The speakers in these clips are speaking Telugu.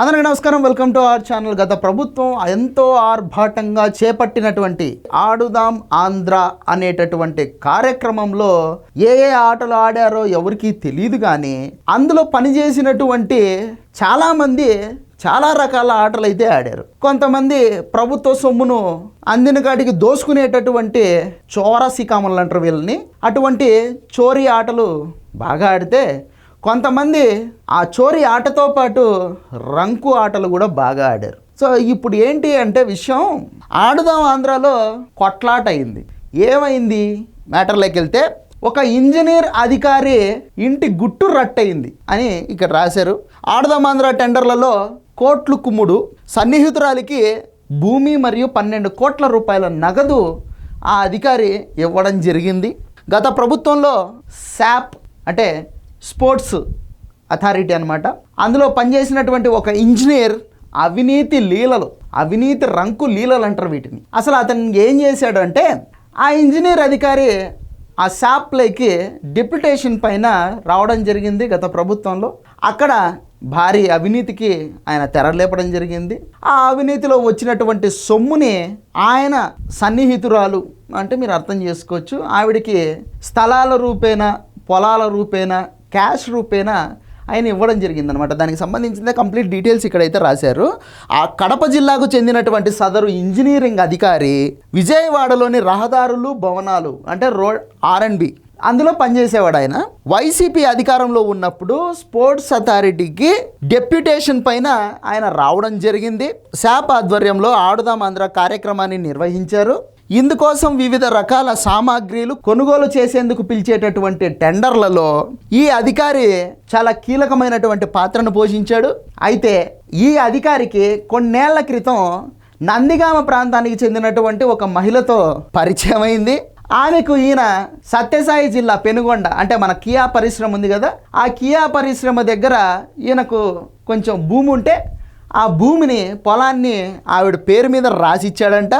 అందరికీ నమస్కారం. Welcome to our channel. గత ప్రభుత్వం ఎంతో ఆర్భాటంగా చేపట్టినటువంటి ఆడుదాం ఆంధ్ర అనేటటువంటి కార్యక్రమంలో ఏ ఏ ఆటలు ఆడారో ఎవరికీ తెలియదు కానీ అందులో పనిచేసినటువంటి చాలామంది చాలా రకాల ఆటలు అయితే ఆడారు. కొంతమంది ప్రభుత్వ సొమ్మును అందిన కాటికి దోసుకునేటటువంటి చోరసికామలు అంటారు వీళ్ళని. అటువంటి చోరీ ఆటలు బాగా ఆడితే కొంతమంది ఆ చోరీ ఆటతో పాటు రంకు ఆటలు కూడా బాగా ఆడారు. సో ఇప్పుడు ఏంటి అంటే విషయం ఆడుదాం ఆంధ్రాలో కొట్లాట అయింది ఏమైంది? మ్యాటర్లోకి వెళ్తే ఒక ఇంజనీర్ అధికారి ఇంటి గుట్టు రట్టయింది అని ఇక్కడ రాశారు. ఆడదాం ఆంధ్ర టెండర్లలో కోట్లు కుమ్ముడు సన్నిహితురాలికి భూమి మరియు పన్నెండు కోట్ల రూపాయల నగదు ఆ అధికారి ఇవ్వడం జరిగింది. గత ప్రభుత్వంలో శాప్ అంటే స్పోర్ట్స్ అథారిటీ అనమాట అందులో పనిచేసినటువంటి ఒక ఇంజనీర్ అవినీతి లీలలు అవినీతి రంకు లీలలు అంటారు వీటిని. అసలు అతను ఏం చేశాడంటే ఆ ఇంజనీర్ అధికారి ఆ షాప్లోకి డిప్యుటేషన్ పైన రావడం జరిగింది గత ప్రభుత్వంలో. అక్కడ భారీ అవినీతికి ఆయన తెరలేపడం జరిగింది. ఆ అవినీతిలో వచ్చినటువంటి సొమ్ముని ఆయన సన్నిహితురాలు అంటే మీరు అర్థం చేసుకోవచ్చు ఆవిడికి స్థలాల రూపేణ పొలాల రూపేణ క్యాష్ రూపేనా ఆయన ఇవ్వడం జరిగిందనమాట దానికి సంబంధించిన కంప్లీట్ డీటెయిల్స్ ఇక్కడైతే రాశారు. ఆ కడప జిల్లాకు చెందినటువంటి సదరు ఇంజనీరింగ్ అధికారి విజయవాడలోని రహదారులు భవనాలు అంటే రోడ్ ఆర్ఎండ్బి అందులో పనిచేసేవాడు ఆయన. వైసీపీ అధికారంలో ఉన్నప్పుడు స్పోర్ట్స్ అథారిటీకి డెప్యుటేషన్ పైన ఆయన రావడం జరిగింది. శాప్ ఆధ్వర్యంలో ఆడుదాం ఆంధ్ర కార్యక్రమాన్ని నిర్వహించారు. ఇందుకోసం వివిధ రకాల సామాగ్రిలు కొనుగోలు చేసేందుకు పిలిచేటటువంటి టెండర్లలో ఈ అధికారి చాలా కీలకమైనటువంటి పాత్రను పోషించాడు. అయితే ఈ అధికారికి కొన్నేళ్ళ క్రితం నందిగామ ప్రాంతానికి చెందినటువంటి ఒక మహిళతో పరిచయం అయింది. ఆమెకు ఈయన సత్యసాయి జిల్లా పెనుగొండ అంటే మన కియా పరిశ్రమ ఉంది కదా ఆ కియా పరిశ్రమ దగ్గర ఈయనకు కొంచెం భూమి ఉంటే ఆ భూమిని పొలాన్ని ఆవిడ పేరు మీద రాసిచ్చాడంట.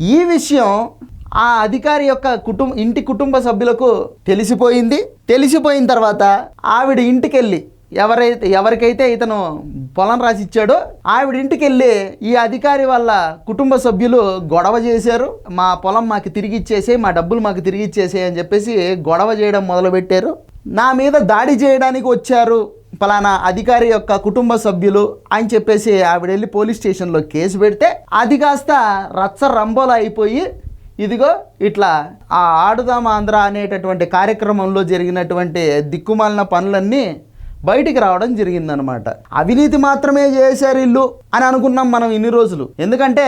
ఈ విషయం ఆ అధికారి యొక్క కుటుంబ ఇంటి కుటుంబ సభ్యులకు తెలిసిపోయింది. తెలిసిపోయిన తర్వాత ఆవిడ ఇంటికి వెళ్ళి ఎవరైతే ఎవరికైతే ఇతను పొలం రాసి ఇచ్చాడో ఆవిడ ఇంటికి వెళ్ళి ఈ అధికారి వాళ్ళ కుటుంబ సభ్యులు గొడవ చేశారు. మా పొలం మాకు తిరిగి ఇచ్చేసే మా డబ్బులు మాకు తిరిగి ఇచ్చేసే అని చెప్పేసి గొడవ చేయడం మొదలుపెట్టారు. నా మీద దాడి చేయడానికి వచ్చారు. పలానా అధికారి యొక్క కుటుంబ సభ్యులు అని చెప్పేసి ఆవిడ వెళ్ళి పోలీస్ స్టేషన్లో కేసు పెడితే అది కాస్త రచ్చ రంబోలా అయిపోయి ఇదిగో ఇట్లా ఆ ఆడుదాం ఆంధ్ర అనేటటువంటి కార్యక్రమంలో జరిగినటువంటి దిక్కుమాలిన పనులన్నీ బయటికి రావడం జరిగిందనమాట అవినీతి మాత్రమే చేశారు ఇల్లు అని అనుకున్నాం మనం ఇన్ని రోజులు. ఎందుకంటే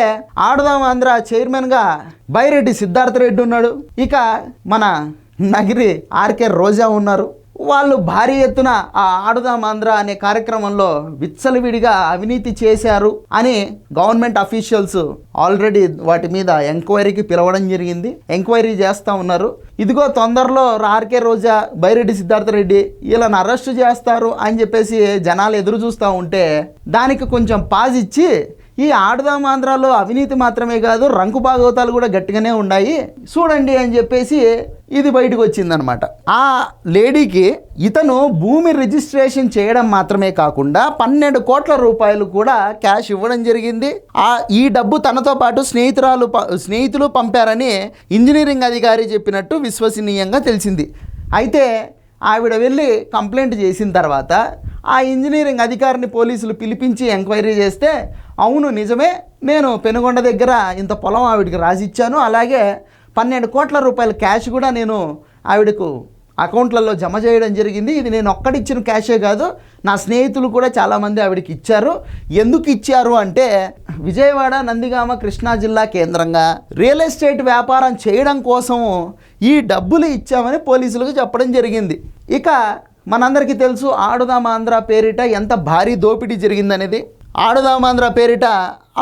ఆడుదాం ఆంధ్ర చైర్మన్గా బైరెడ్డి సిద్ధార్థ రెడ్డి ఉన్నాడు. ఇక మన నగిరి ఆర్కే రోజా ఉన్నారు. వాళ్ళు భారీ ఎత్తున ఆ ఆడుదాం ఆంధ్ర అనే కార్యక్రమంలో విచ్చలవిడిగా అవినీతి చేశారు అని గవర్నమెంట్ అఫీషియల్స్ ఆల్రెడీ వాటి మీద ఎంక్వైరీకి పిలవడం జరిగింది. ఎంక్వైరీ చేస్తూ ఉన్నారు. ఇదిగో తొందరలో ఆర్కే రోజా బైరెడ్డి సిద్ధార్థ రెడ్డి వీళ్ళని అరెస్ట్ చేస్తారు అని చెప్పేసి జనాలు ఎదురు చూస్తూ ఉంటే దానికి కొంచెం పాజ్ ఇచ్చి ఈ ఆడుదాం ఆంధ్రాలో అవినీతి మాత్రమే కాదు రంకు భాగవతాలు కూడా గట్టిగానే ఉన్నాయి. చూడండి అని చెప్పేసి ఇది బయటకు వచ్చిందనమాట. ఆ లేడీకి ఇతను భూమి రిజిస్ట్రేషన్ చేయడం మాత్రమే కాకుండా పన్నెండు కోట్ల రూపాయలు కూడా క్యాష్ ఇవ్వడం జరిగింది. ఆ ఈ డబ్బు తనతో పాటు స్నేహితురాలు స్నేహితులు పంపారని ఇంజనీరింగ్ అధికారి చెప్పినట్టు విశ్వసనీయంగా తెలిసింది. అయితే ఆవిడ వెళ్ళి కంప్లైంట్ చేసిన తర్వాత ఆ ఇంజనీరింగ్ అధికారిని పోలీసులు పిలిపించి ఎంక్వైరీ చేస్తే అవును నిజమే నేను పెనుగొండ దగ్గర ఇంత పొలం ఆవిడకి రాసిచ్చాను అలాగే పన్నెండు కోట్ల రూపాయల క్యాష్ కూడా నేను ఆవిడకు అకౌంట్లలో జమ చేయడం జరిగింది. ఇది నేను ఒక్కడిచ్చిన క్యాషే కాదు నా స్నేహితులు కూడా చాలామంది ఆవిడకి ఇచ్చారు. ఎందుకు ఇచ్చారు అంటే విజయవాడ నందిగామ కృష్ణా జిల్లా కేంద్రంగా రియల్ ఎస్టేట్ వ్యాపారం చేయడం కోసం ఈ డబ్బులు ఇచ్చామని పోలీసులకు చెప్పడం జరిగింది. ఇక మనందరికీ తెలుసు ఆడుదామాంధ్ర పేరిట ఎంత భారీ దోపిడీ జరిగిందనేది. ఆడుదామాంధ్ర పేరిట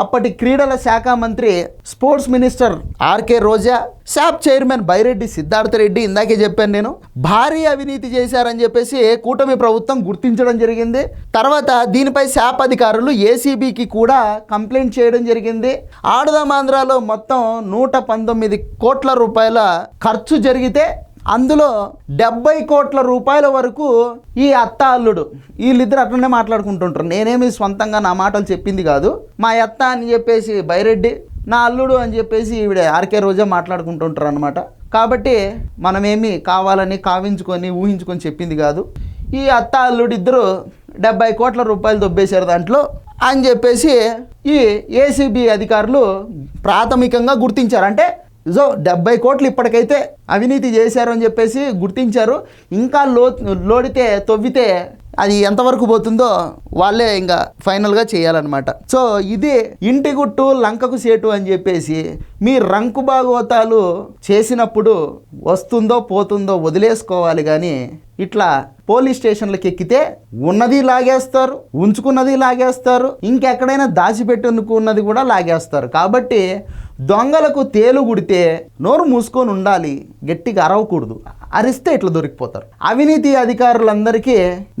అప్పటి క్రీడల శాఖ మంత్రి sports minister RK Roja SAAP chairman Byreddy Siddhartha Reddy ఇందాకే చెప్పాను నేను భారీ అవినీతి చేశారని చెప్పేసి కూటమి ప్రభుత్వం గుర్తించడం జరిగింది. తర్వాత దీనిపై శాప్ అధికారులు ఏసీబీకి కూడా కంప్లైంట్ చేయడం జరిగింది. ఆడుదాం మొత్తం నూట పంతొమ్మిది కోట్ల రూపాయల ఖర్చు జరిగితే అందులో డెబ్బై కోట్ల రూపాయల వరకు ఈ అత్త అల్లుడు వీళ్ళిద్దరు అట్లనే మాట్లాడుకుంటుంటారు. నేనేమి సొంతంగా నా మాటలు చెప్పింది కాదు. మా అత్త అని చెప్పేసి బైరెడ్డి నా అల్లుడు అని చెప్పేసి ఈవిడ ఆర్కే రోజా మాట్లాడుకుంటుంటారు అనమాట కాబట్టి మనమేమి కావాలని కావించుకొని ఊహించుకొని చెప్పింది కాదు. ఈ అత్త అల్లుడు ఇద్దరు డెబ్బై కోట్ల రూపాయలు దొబ్బేశారు దాంట్లో అని చెప్పేసి ఈ ఏసీబీ అధికారులు ప్రాథమికంగా గుర్తించారు. అంటే సో డెబ్బై కోట్లు ఇప్పటికైతే అవినీతి చేశారు అని చెప్పేసి గుర్తించారు. ఇంకా లో లోడితే తవ్వితే అది ఎంతవరకు పోతుందో వాళ్ళే ఇంకా ఫైనల్గా చేయాలన్నమాట. సో ఇది ఇంటి గుట్టు లంకకు సేటు అని చెప్పేసి మీ రంకు భాగవతాలు చేసినప్పుడు వస్తుందో పోతుందో వదిలేసుకోవాలి కానీ ఇట్లా పోలీస్ స్టేషన్లకు ఎక్కితే ఉన్నది లాగేస్తారు ఉంచుకున్నది లాగేస్తారు ఇంకెక్కడైనా దాచిపెట్టుకున్నది కూడా లాగేస్తారు. కాబట్టి దొంగలకు తేలు గుడితే నోరు మూసుకొని ఉండాలి గట్టిగా అరవకూడదు. అరిస్తే ఇట్లా దొరికిపోతారు. అవినీతి అధికారులందరికీ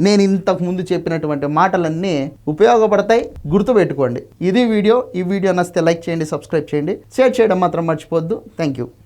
నేను ఇంతకు ముందు చెప్పినటువంటి మాటలన్నీ ఉపయోగపడతాయి. గుర్తుపెట్టుకోండి. ఇది వీడియో. ఈ వీడియో నచ్చితే లైక్ చేయండి సబ్స్క్రైబ్ చేయండి. షేర్ చేయడం మాత్రం మర్చిపోద్దు థ్యాంక్ యూ